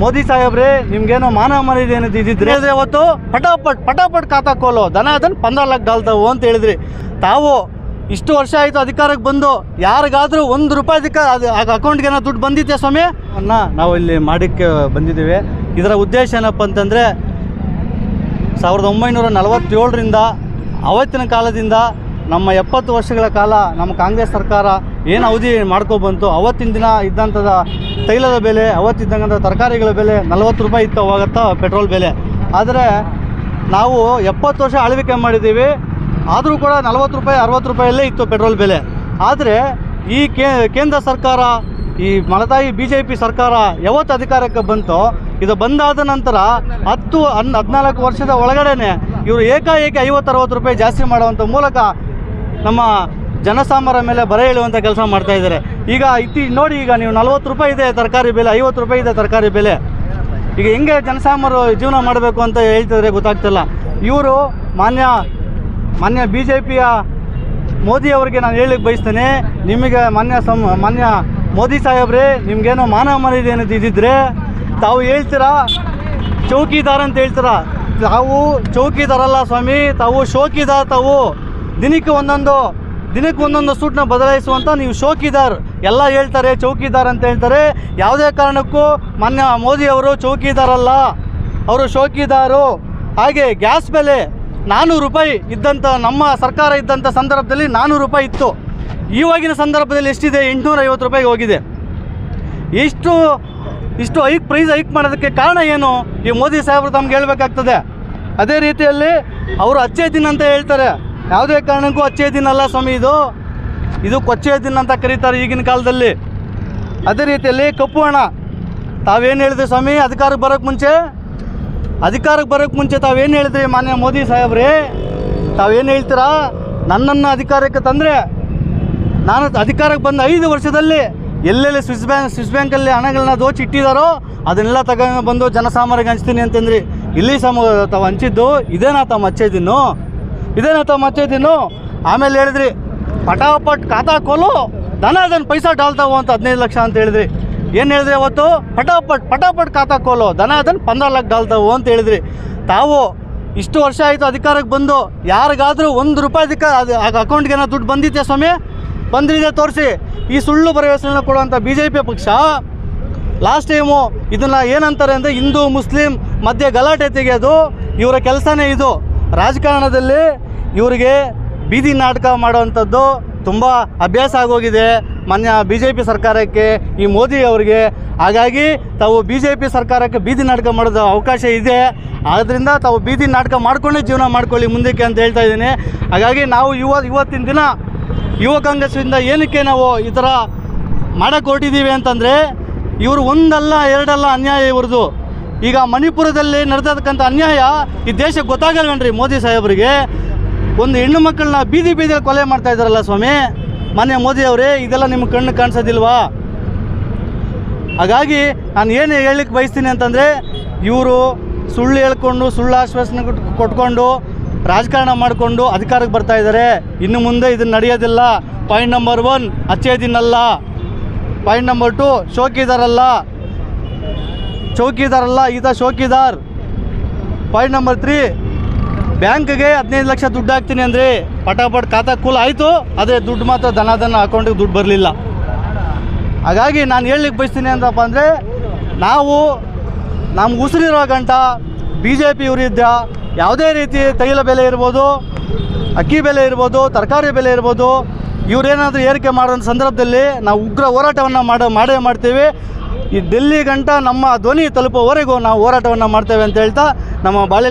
ಮೋದಿ ಸಾಹೇಬ್ರೆ ನಿಮ್ಗೇನೋ ಮಾನ ಮರ್ಯಾದೆ ಏನದು ಇದ್ದಿದ್ರೆ? ಹೇಳಿದ್ರೆ ಅವತ್ತು ಪಟಾಪಟ್ ಪಟಾಪಟ್ ಖಾತಾ ಕೋಲು ದನ ಅದನ್ನು ಪಂದ್ರ ಲಕ್ಷ ಡಾಲ್ತಾವು ಅಂತ ಹೇಳಿದ್ರಿ. ತಾವು ಇಷ್ಟು ವರ್ಷ ಆಯಿತು ಅಧಿಕಾರಕ್ಕೆ ಬಂದು ಯಾರಿಗಾದರೂ ಒಂದು ರೂಪಾಯಿ ಅಧಿಕಾರ ಅದು ಅಕೌಂಟ್ಗೆ ಏನೋ ದುಡ್ಡು ಬಂದಿತ್ತೆ ಸ್ವಾಮಿ? ಅನ್ನ ನಾವು ಇಲ್ಲಿ ಮಾಡಕ್ಕೆ ಬಂದಿದ್ದೀವಿ. ಇದರ ಉದ್ದೇಶ ಏನಪ್ಪ ಅಂತಂದರೆ ಸಾವಿರದ ಒಂಬೈನೂರ ನಲವತ್ತೇಳರಿಂದ ಅವತ್ತಿನ ಕಾಲದಿಂದ ನಮ್ಮ ಎಪ್ಪತ್ತು ವರ್ಷಗಳ ಕಾಲ ನಮ್ಮ ಕಾಂಗ್ರೆಸ್ ಸರ್ಕಾರ ಏನು ಅವಧಿ ಮಾಡ್ಕೊಬಂತು ಅವತ್ತಿನ ದಿನ ಇದ್ದಂಥದ ತೈಲದ ಬೆಲೆ ಅವತ್ತಿದ್ದಂಥ ತರಕಾರಿಗಳ ಬೆಲೆ ನಲವತ್ತು ರೂಪಾಯಿ ಇತ್ತು ಅವಾಗತ್ತ ಪೆಟ್ರೋಲ್ ಬೆಲೆ. ಆದರೆ ನಾವು ಎಪ್ಪತ್ತು ವರ್ಷ ಆಳ್ವಿಕೆ ಮಾಡಿದ್ದೀವಿ, ಆದರೂ ಕೂಡ ನಲವತ್ತು ರೂಪಾಯಿ, ಅರವತ್ತು ರೂಪಾಯಲ್ಲೇ ಇತ್ತು ಪೆಟ್ರೋಲ್ ಬೆಲೆ. ಆದರೆ ಈ ಕೇಂದ್ರ ಸರ್ಕಾರ, ಈ ಮಲತಾಯಿ ಬಿ ಜೆ ಪಿ ಸರ್ಕಾರ ಯಾವತ್ತು ಅಧಿಕಾರಕ್ಕೆ ಬಂತೋ, ಇದು ಬಂದಾದ ನಂತರ ಹತ್ತು ಹನ್ ಹದಿನಾಲ್ಕು ವರ್ಷದ ಒಳಗಡೆನೆ ಇವರು ಏಕಾಏಕಿ ಐವತ್ತು, ಅರವತ್ತು ರೂಪಾಯಿ ಜಾಸ್ತಿ ಮಾಡುವಂಥ ಮೂಲಕ ನಮ್ಮ ಜನಸಾಮರ ಮೇಲೆ ಬರ ಹೇಳುವಂಥ ಕೆಲಸ ಮಾಡ್ತಾ ಇದ್ದಾರೆ. ಈಗ ಇತ್ತೀ, ನೋಡಿ ಈಗ ನೀವು ನಲ್ವತ್ತು ರೂಪಾಯಿ ಇದೆ ತರಕಾರಿ ಬೆಲೆ, ಐವತ್ತು ರೂಪಾಯಿ ಇದೆ ತರಕಾರಿ ಬೆಲೆ. ಈಗ ಹೆಂಗೆ ಜನಸಾಮಾನ್ಯರು ಜೀವನ ಮಾಡಬೇಕು ಅಂತ ಹೇಳ್ತಿದ್ರೆ ಗೊತ್ತಾಗ್ತಿಲ್ಲ. ಇವರು ಮಾನ್ಯ ಮಾನ್ಯ ಬಿ ಜೆ ಪಿಯ ಮೋದಿ ಅವರಿಗೆ ನಾನು ಹೇಳಲಿಕ್ಕೆ ಬಯಸ್ತೇನೆ, ನಿಮಗೆ ಮಾನ್ಯ ಸಂ ಮಾನ್ಯ ಮೋದಿ ಸಾಹೇಬ್ರೆ, ನಿಮಗೇನೋ ಮಾನ ಮರ್ಯಾದೆ ಅನ್ನೋದು ಇದ್ದಿದ್ರೆ ತಾವು ಹೇಳ್ತೀರಾ? ಚೌಕಿದಾರ ಅಂತ ಹೇಳ್ತೀರಾ? ತಾವು ಚೌಕಿದಾರಲ್ಲ ಸ್ವಾಮಿ, ತಾವು ಶೋಕಿದಾರ ತಾವು. ದಿನಕ್ಕೆ ಒಂದೊಂದು ದಿನಕ್ಕೆ ಒಂದೊಂದು ಸೂಟ್ನ ಬದಲಾಯಿಸುವಂಥ ನೀವು ಶೋಕಿದಾರ್. ಎಲ್ಲ ಹೇಳ್ತಾರೆ, ಚೌಕಿದಾರ್ ಅಂತ ಹೇಳ್ತಾರೆ. ಯಾವುದೇ ಕಾರಣಕ್ಕೂ ಮೊನ್ನೆ ಮೋದಿಯವರು ಚೌಕಿದಾರಲ್ಲ. ಅವರು ಶೋಕಿದಾರು. ಹಾಗೆ ಗ್ಯಾಸ್ ಬೆಲೆ ನಾನ್ನೂರು ರೂಪಾಯಿ ಇದ್ದಂಥ ನಮ್ಮ ಸರ್ಕಾರ ಇದ್ದಂಥ ಸಂದರ್ಭದಲ್ಲಿ ನಾನ್ನೂರು ರೂಪಾಯಿ ಇತ್ತು. ಇವಾಗಿನ ಸಂದರ್ಭದಲ್ಲಿ ಎಷ್ಟಿದೆ? ಎಂಟುನೂರ ಐವತ್ತು ರೂಪಾಯಿಗೆ ಹೋಗಿದೆ. ಇಷ್ಟು ಇಷ್ಟು ಹೈಕ್ ಪ್ರೈಸ್ ಹೈಕ್ ಮಾಡೋದಕ್ಕೆ ಕಾರಣ ಏನು? ಈ ಮೋದಿ ಸಾಹೇಬರು ತಮ್ಗೆ ಹೇಳ್ಬೇಕಾಗ್ತದೆ. ಅದೇ ರೀತಿಯಲ್ಲಿ ಅವರು ಅಚ್ಚೇ ದಿನ ಅಂತ ಹೇಳ್ತಾರೆ. ಯಾವುದೇ ಕಾರಣಕ್ಕೂ ಅಚ್ಚೇ ದಿನ ಅಲ್ಲ ಸ್ವಾಮಿ ಇದು. ಇದು ಕೊಚ್ಚೆ ದಿನ ಅಂತ ಕರೀತಾರೆ ಈಗಿನ ಕಾಲದಲ್ಲಿ. ಅದೇ ರೀತಿಯಲ್ಲಿ ಕಪ್ಪು ಹಣ. ತಾವೇನು ಹೇಳಿದ್ರಿ ಸ್ವಾಮಿ? ಅಧಿಕಾರಕ್ಕೆ ಬರೋಕ್ಕೆ ಮುಂಚೆ? ಅಧಿಕಾರಕ್ಕೆ ಬರೋಕ್ಕೆ ಮುಂಚೆ ತಾವೇನು ಹೇಳಿದ್ರಿ ಮಾನ್ಯ ಮೋದಿ ಸಾಹೇಬ್ರಿ? ತಾವೇನು ಹೇಳ್ತೀರಾ? ನನ್ನನ್ನು ಅಧಿಕಾರಕ್ಕೆ ತಂದರೆ, ನಾನು ಅಧಿಕಾರಕ್ಕೆ ಬಂದ ಐದು ವರ್ಷದಲ್ಲಿ ಎಲ್ಲೆಲ್ಲಿ ಸ್ವಿಸ್ ಬ್ಯಾಂಕ್ ಸ್ವಿಸ್ ಬ್ಯಾಂಕಲ್ಲಿ ಹಣಗಳನ್ನ ದೋಚಿ ಇಟ್ಟಿದ್ದಾರೋ ಅದನ್ನೆಲ್ಲ ತಗೊಂಡು ಬಂದು ಜನಸಾಮಾನ್ಯರಿಗೆ ಹಂಚ್ತೀನಿ ಅಂತಂದ್ರಿ. ಇಲ್ಲಿ ಸಮ, ತಾವು ಹಂಚಿದ್ದು, ಇದೇನಾ ತಾವು ಮಚ್ಚೇದಿನ್ನು ಇದೇನಾ ತಾವು ಇದನ್ನು ಆಮೇಲೆ ಹೇಳಿದ್ರಿ ಪಟಾಪಟ್ ಖಾತಾ ಕೊಲು ದನ ಅದನ್ನು ಪೈಸಾ ಡಾಲ್ತಾವು ಅಂತ ಹದಿನೈದು ಲಕ್ಷ ಅಂತ ಹೇಳಿದ್ರಿ. ಏನು ಹೇಳಿದ್ರಿ ಅವತ್ತು? ಪಟಾಪಟ್ ಪಟಾಪಟ್ ಖಾತಾ ಕೊಲು ದನ ಅದನ್ನು ಪಂದ್ರ ಲಕ್ಷ ಡಾಲ್ತಾವು ಅಂತ ಹೇಳಿದ್ರಿ. ತಾವು ಇಷ್ಟು ವರ್ಷ ಆಯಿತು ಅಧಿಕಾರಕ್ಕೆ ಬಂದು, ಯಾರಿಗಾದರೂ ಒಂದು ರೂಪಾಯಿ ಅಧಿಕ ಅದು ಅಕೌಂಟ್ಗೆ ಏನೋ ದುಡ್ಡು ಬಂದಿತ್ತೆ ಸ್ವಾಮಿ? ಬಂದಿದೆ ತೋರಿಸಿ. ಈ ಸುಳ್ಳು ಭರವಸೆಗಳನ್ನ ಕೊಡುವಂಥ ಬಿ ಜೆ ಪಿ ಪಕ್ಷ ಲಾಸ್ಟ್ ಟೈಮು ಇದನ್ನು ಏನಂತಾರೆ ಅಂದರೆ ಹಿಂದೂ, ಮುಸ್ಲಿಂ ಮಧ್ಯೆ ಗಲಾಟೆ ತೆಗೆಯೋದು, ಇವರ ಕೆಲಸನೇ ಇದು. ರಾಜಕಾರಣದಲ್ಲಿ ಇವರಿಗೆ ಬೀದಿ ನಾಟಕ ಮಾಡುವಂಥದ್ದು ತುಂಬ ಅಭ್ಯಾಸ ಆಗೋಗಿದೆ. ಮಾನ್ಯ ಬಿ ಜೆ ಪಿ ಸರ್ಕಾರಕ್ಕೆ ಈ ಮೋದಿ ಅವರಿಗೆ. ಹಾಗಾಗಿ ತಾವು ಬಿ ಜೆ ಪಿ ಸರ್ಕಾರಕ್ಕೆ ಬೀದಿ ನಾಟಕ ಮಾಡೋದು ಅವಕಾಶ ಇದೆ. ಆದ್ದರಿಂದ ತಾವು ಬೀದಿ ನಾಟಕ ಮಾಡ್ಕೊಂಡೇ ಜೀವನ ಮಾಡ್ಕೊಳ್ಳಿ ಮುಂದಕ್ಕೆ ಅಂತ ಹೇಳ್ತಾ ಇದ್ದೀನಿ. ಹಾಗಾಗಿ ನಾವು ಯುವ, ಇವತ್ತಿನ ದಿನ ಯುವ ಕಾಂಗ್ರೆಸ್ಸಿಂದ ಏನಕ್ಕೆ ನಾವು ಈ ಥರ ಮಾಡೋಕ್ಕೆ ಹೊರಟಿದ್ದೀವಿ ಅಂತಂದರೆ ಇವರು ಒಂದಲ್ಲ, ಎರಡಲ್ಲ ಅನ್ಯಾಯ ಇವ್ರದ್ದು. ಈಗ ಮಣಿಪುರದಲ್ಲಿ ನಡೆದಕ್ಕಂಥ ಅನ್ಯಾಯ ಈ ದೇಶಕ್ಕೆ ಗೊತ್ತಾಗಲ್ವೇನ್ರಿ ಮೋದಿ ಸಾಹೇಬರಿಗೆ? ಒಂದು ಹೆಣ್ಣು ಮಕ್ಕಳನ್ನ ಬೀದಿ ಬೀದಿಯಲ್ಲಿ ಕೊಲೆ ಮಾಡ್ತಾ ಇದ್ದಾರಲ್ಲ ಸ್ವಾಮಿ? ಮಾನ್ಯ ಮೋದಿ ಅವರೇ, ಇದೆಲ್ಲ ನಿಮ್ಮ ಕಣ್ಣು ಕಾಣಿಸೋದಿಲ್ವಾ? ಹಾಗಾಗಿ ನಾನು ಏನು ಹೇಳಲಿಕ್ಕೆ ಬಯಸ್ತೀನಿ ಅಂತಂದರೆ, ಇವರು ಸುಳ್ಳು ಹೇಳ್ಕೊಂಡು, ಸುಳ್ಳು ಆಶ್ವಾಸನೆ ಕೊಟ್- ಕೊಟ್ಕೊಂಡು, ರಾಜಕಾರಣ ಮಾಡಿಕೊಂಡು ಅಧಿಕಾರಕ್ಕೆ ಬರ್ತಾ ಇದ್ದಾರೆ. ಇನ್ನು ಮುಂದೆ ಇದನ್ನು ನಡೆಯೋದಿಲ್ಲ. ಪಾಯಿಂಟ್ ನಂಬರ್ ಒನ್ ಅಚ್ಚೇದಿನಲ್ಲ ಪಾಯಿಂಟ್ ನಂಬರ್ ಟು ಶೋಕಿದಾರಲ್ಲ. ಚೌಕಿದಾರಲ್ಲ ಈತ ಶೋಕಿದಾರ್. ಪಾಯಿಂಟ್ ನಂಬರ್ ತ್ರೀ ಬ್ಯಾಂಕ್ಗೆ ಹದಿನೈದು ಲಕ್ಷ ದುಡ್ಡು ಹಾಕ್ತೀನಿ ಅಂದರೆ ಪಟಾಪಟ್ ಖಾತಾ ಕೂಲ್ ಆಯಿತು ಅದೇ ದುಡ್ಡು ಮಾತ್ರ ದನ ದನ ಅಕೌಂಟಿಗೆ ದುಡ್ಡು ಬರಲಿಲ್ಲ. ಹಾಗಾಗಿ ನಾನು ಹೇಳಲಿಕ್ಕೆ ಬಯಸ್ತೀನಿ ಅಂತಪ್ಪ ಅಂದರೆ, ನಾವು ನಮ್ಗೆ ಉಸಿರಿರೋ ಗಂಟ ಬಿ ಜೆ ಪಿ ಯಾವುದೇ ರೀತಿ ತೈಲ ಬೆಲೆ ಇರ್ಬೋದು, ಅಕ್ಕಿ ಬೆಲೆ ಇರ್ಬೋದು, ತರಕಾರಿ ಬೆಲೆ ಇರ್ಬೋದು ಇವರೇನಾದರೂ ಏರಿಕೆ ಮಾಡೋ ಸಂದರ್ಭದಲ್ಲಿ ನಾವು ಉಗ್ರ ಹೋರಾಟವನ್ನು ಮಾಡೋ, ಮಾಡೇ ಮಾಡ್ತೀವಿ. ಈ ಡೆಲ್ಲಿ ಗಂಟ ನಮ್ಮ ಧ್ವನಿ ತಲುಪುವವರೆಗೂ ನಾವು ಹೋರಾಟವನ್ನು ಮಾಡ್ತೇವೆ ಅಂತ ಹೇಳ್ತಾ ನಮ್ಮ ಬಾಳೆ